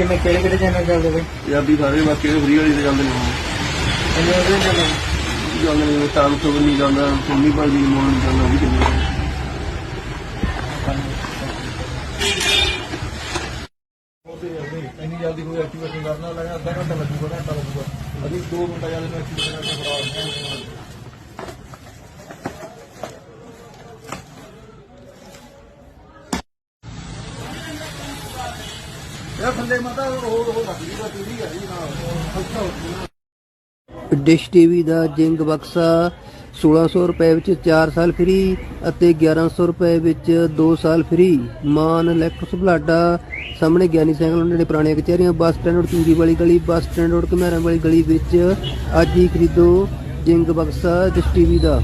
ਕਿਵੇਂ ਕਿਹੜੇ ਕਿਹੜੇ ਚੈਨਲ ਚੱਲਦੇ ਬਈ? ਪੰਜਾਬੀ ਸਾਰੇ ਬਾਕੀ ਫਰੀ ਵਾਲੀ ਤੇ ਜਾਂਦੇ ਨੇ ਇੰਨੇ ਉਹਦੇ ਚੱਲਦੇ ਜਾਂਦੇ ਨੇ ਟਾਈਮ ਤੋਂ ਨਹੀਂ ਜਾਂਦਾ ਸੁਣਨੀ ਭਾਈ ਦੀ ਮੋੜ ਨਹੀਂ ਜਾਂਦਾ ਵੀ ਜਾਂਦੇ ਨੇ ਇੰਨੀ ਜਲਦੀ ਕੋਈ ਐਕਟੀਵੇਸ਼ਨ ਕਰਨਾ ਲੱਗਾ ਅੱਧਾ ਘੰਟਾ ਲੱਗੂਗਾ ਘੰਟਾ ਲੱਗੂਗਾ ਅਸੀਂ 2 ਮਿੰਟਾਂ ਜਲਦੀ ਨੂੰ ਐਕਟੀਵੇਸ਼ਨ ਕਰਕੇ ਫੜਾ ਦਿੰਦੇ ਹਾਂ। ਇਹ ਥੱਲੇ ਮਤਾ ਉਹ ਉਹ ਰੱਖ ਲਈ ਬਸ ਇਹਦੀ ਜੀ ਨਾਲ ਹਲਕਾ ਡਿਸ਼ ਟੀਵੀ ਦਾ ਜਿੰਗ ਬਕਸਾ 1600 ਰੁਪਏ ਵਿੱਚ 4 ਸਾਲ ਫ੍ਰੀ ਅਤੇ 1100 ਰੁਪਏ ਵਿੱਚ 2 ਸਾਲ ਫ੍ਰੀ। ਮਾਨ ਲੈਕਸ ਬਲਾਡਾ। ਸਾਹਮਣੇ ਗਿਆਨੀ ਸਾਈਕਲ ਉਹਨਾਂ ਨੇ ਪੁਰਾਣੀਆਂ ਕਚਹਿਰੀਆਂ, ਬੱਸ ਸਟੈਂਡ ਰੋਡ ਚੂਰੀ ਵਾਲੀ ਗਲੀ, ਬੱਸ ਸਟੈਂਡ ਰੋਡ, ਘਮਿਆਰਾਂ ਵਾਲੀ ਗਲੀ ਵਿੱਚ ਅੱਜ ਹੀ ਖਰੀਦੋ ਜਿੰਗ ਬਕਸਾ ਡਿਸ਼ ਟੀਵੀ ਦਾ।